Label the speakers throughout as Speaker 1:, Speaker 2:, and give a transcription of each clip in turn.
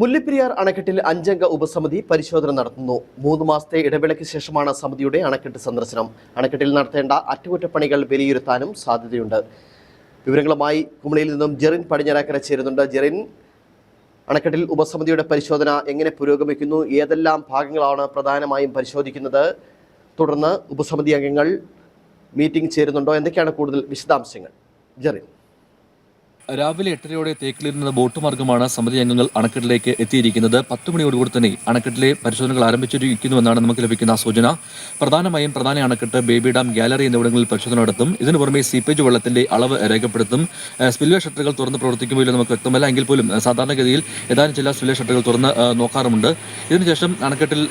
Speaker 1: മുല്ലപ്പെരിയാർ അണക്കെട്ടിൽ അഞ്ചംഗ ഉപസമിതി പരിശോധന നടത്തുന്നു. മൂന്ന് മാസത്തെ ഇടവേളയ്ക്ക് ശേഷമാണ് സമിതിയുടെ അണക്കെട്ട് സന്ദർശനം. അണക്കെട്ടിൽ നടത്തേണ്ട അറ്റകുറ്റപ്പണികൾ വിലയിരുത്താനും സാധ്യതയുണ്ട്. വിവരങ്ങളുമായി കുമളിയിൽ നിന്നും ജെറിൻ പടിഞ്ഞാറക്കര ചേരുന്നുണ്ട്. ജെറിൻ അണക്കെട്ടിൽ ഉപസമിതിയുടെ പരിശോധന എങ്ങനെ പുരോഗമിക്കുന്നു? ഏതെല്ലാം ഭാഗങ്ങളാണ് പ്രധാനമായും പരിശോധിക്കുന്നത്? തുടർന്ന് ഉപസമിതി അംഗങ്ങൾ മീറ്റിംഗ് ചേരുന്നുണ്ടോ? എന്തൊക്കെയാണ് കൂടുതൽ വിശദാംശങ്ങൾ? ജെറിൻ.
Speaker 2: രാവിലെ എട്ടരയോടെ തേക്കിലിൽ നിന്ന് ബോട്ട് മാർഗമാണ് സമിതി അംഗങ്ങൾ അണക്കെട്ടിലേക്ക് എത്തിയിരിക്കുന്നത്. പത്ത് മണിയോടുകൂടി തന്നെ അണക്കെട്ടിലെ പരിശോധനകൾ ആരംഭിച്ചിരിക്കുന്നുവെന്നാണ് നമുക്ക് ലഭിക്കുന്ന സൂചന. പ്രധാനമായും പ്രധാന അണക്കെട്ട് ബേബി ഡാം ഗാലറി എന്നിവിടങ്ങളിൽ പരിശോധന നടത്തും. ഇതിനു പുറമെ സീപ്പേജ് വെള്ളത്തിന്റെ അളവ് രേഖപ്പെടുത്തും. സ്പില്ലേ ഷട്ടറുകൾ തുറന്ന് പ്രവർത്തിക്കുമ്പോൾ നമുക്ക് വ്യക്തമല്ല എങ്കിൽ പോലും സാധാരണഗതിയിൽ ഏതാനും ചില സ്പിൽവേ ഷട്ടറുകൾ തുറന്ന് നോക്കാറുമുണ്ട്. ഇതിനുശേഷം അണക്കെട്ടിൽ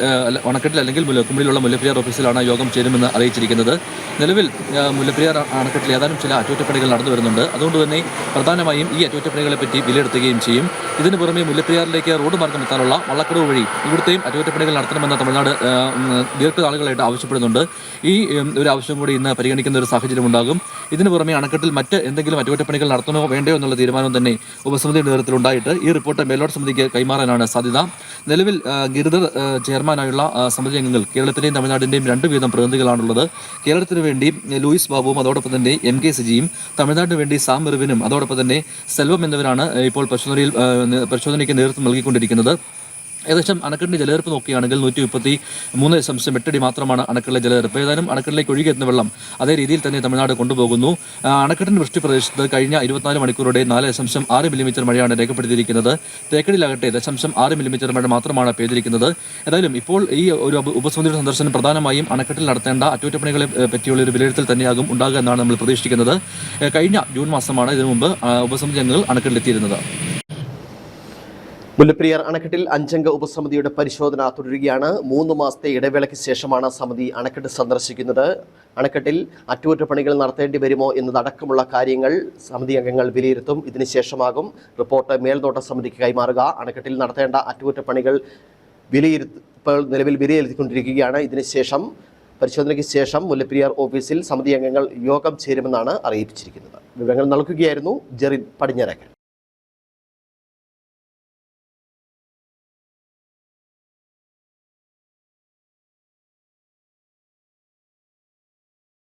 Speaker 2: അണക്കെട്ടിൽ അല്ലെങ്കിൽ കുമളിയിലുള്ള മുല്ലപ്പെരിയാർ ഓഫീസിലാണ് യോഗം ചേരുമെന്ന് അറിയിച്ചിരിക്കുന്നത്. നിലവിൽ മുല്ലപ്പെരിയാർ അണക്കെട്ടിൽ ഏതാനും ചില അറ്റകുറ്റപ്പണികൾ നടന്നു വരുന്നുണ്ട്. അതുകൊണ്ട് തന്നെ പ്രധാനമായും ഈ അറ്റകുറ്റപ്പണികളെ പറ്റി വിലയിരുത്തുകയും ചെയ്യും. ഇതിനു പുറമെ മുല്ലപ്പെരിയാറിലേക്ക് റോഡ് മാർഗം എത്താനുള്ള വള്ളക്കടവ് വഴി ഇവിടുത്തെയും അറ്റകുറ്റപ്പണികൾ നടത്തണമെന്ന് തമിഴ്നാട് ദീർഘകാലങ്ങളായിട്ട് ആവശ്യപ്പെടുന്നുണ്ട്. ഈ ഒരു ആവശ്യം കൂടി ഇന്ന് പരിഗണിക്കുന്ന ഒരു സാഹചര്യം ഉണ്ടാകും. ഇതിനു പുറമെ അണക്കെട്ടിൽ മറ്റ് എന്തെങ്കിലും അറ്റകുറ്റപ്പണികൾ നടത്തണോ വേണ്ടയോ എന്നുള്ള തീരുമാനം തന്നെ ഉപസമിതിയുടെ നേതൃത്വത്തിൽ ഉണ്ടായിട്ട് ഈ റിപ്പോർട്ട് മേലോട്ട് സമിതിക്ക് കൈമാറാനാണ് സാധ്യത. നിലവിൽ ഗിരിധർ ചെയർമാനായുള്ള സമിതി അംഗങ്ങൾ കേരളത്തിലെയും തമിഴ്നാടിന്റെയും രണ്ട് വീതം പ്രതിനിധികളാണുള്ളത്. കേരളത്തിന് വേണ്ടി ലൂയിസ് ബാബുവും അതോടൊപ്പം തന്നെ എം കെ സിജിയും തമിഴ്നാടിന് വേണ്ടി സാം മെറിവിനും അതോടൊപ്പം തന്നെ സെൽവം എന്നിവരാണ് ഇപ്പോൾ പരിശോധനയിൽ പരിശോധനയ്ക്ക് നേതൃത്വം നൽകിക്കൊണ്ടിരിക്കുന്നത്. ഏകദേശം അണക്കെട്ടിന്റെ ജലനിരപ്പ് നോക്കുകയാണെങ്കിൽ നൂറ്റി മുപ്പത്തി മൂന്ന് ദശാംശം എട്ടടി മാത്രമാണ് അണക്കെട്ടിലെ ജലനിരപ്പ്. ഏതായാലും അണക്കെട്ടിലേക്ക് ഒഴുകിയെത്തുന്ന വെള്ളം അതേ രീതിയിൽ തന്നെ തമിഴ്നാട് കൊണ്ടുപോകുന്നു. അണക്കെട്ടിന്റെ വൃഷ്ടി പ്രദേശത്ത് കഴിഞ്ഞ ഇരുപത്തിനാല് മണിക്കൂറുടെ നാല് ദശാംശം ആറ് മില്ലിമീറ്റർ മഴയാണ് രേഖപ്പെടുത്തിയിരിക്കുന്നത്. തേക്കടിയിലാകട്ടെ ദശാംശം ആറ് മില്ലിമീറ്റർ മഴ മാത്രമാണ് പെയ്തിരിക്കുന്നത്. ഏതായാലും ഇപ്പോൾ ഈ ഒരു ഉപ- ഉപസമിതിയുടെ സന്ദർശനം പ്രധാനമായും അണക്കെട്ടിൽ നടത്തേണ്ട അറ്റകുറ്റപ്പണികളെ പറ്റിയുള്ള ഒരു വിലയിരുത്തൽ തന്നെയാകും ഉണ്ടാകുക എന്നാണ് നമ്മൾ പ്രതീക്ഷിക്കുന്നത്. കഴിഞ്ഞ ജൂൺ മാസമാണ് ഇതിനു മുമ്പ് ഉപസമിതി അംഗങ്ങൾ അണക്കെട്ടിലെത്തിയിരുന്നത്.
Speaker 1: മുല്ലപ്പെരിയാർ അണക്കെട്ടിൽ അഞ്ചംഗ ഉപസമിതിയുടെ പരിശോധന തുടരുകയാണ്. മൂന്ന് മാസത്തെ ഇടവേളയ്ക്ക് ശേഷമാണ് സമിതി അണക്കെട്ട് സന്ദർശിക്കുന്നത്. അണക്കെട്ടിൽ അറ്റകുറ്റപ്പണികൾ നടത്തേണ്ടി വരുമോ എന്നതടക്കമുള്ള കാര്യങ്ങൾ സമിതി അംഗങ്ങൾ വിലയിരുത്തും. ഇതിനുശേഷമാകും റിപ്പോർട്ട് മേൽനോട്ട സമിതിക്ക് കൈമാറുക. അണക്കെട്ടിൽ നടത്തേണ്ട അറ്റകുറ്റപ്പണികൾ വിലയിരുത്ത നിലവിൽ വിലയിരുത്തിക്കൊണ്ടിരിക്കുകയാണ്. ഇതിനുശേഷം പരിശോധനയ്ക്ക് ശേഷം മുല്ലപ്പെരിയാർ ഓഫീസിൽ സമിതി അംഗങ്ങൾ യോഗം ചേരുമെന്നാണ് അറിയിച്ചിരിക്കുന്നത് വിവരങ്ങൾ നൽകുകയായിരുന്നു ജെറിൻ പടിഞ്ഞാറക്കൽ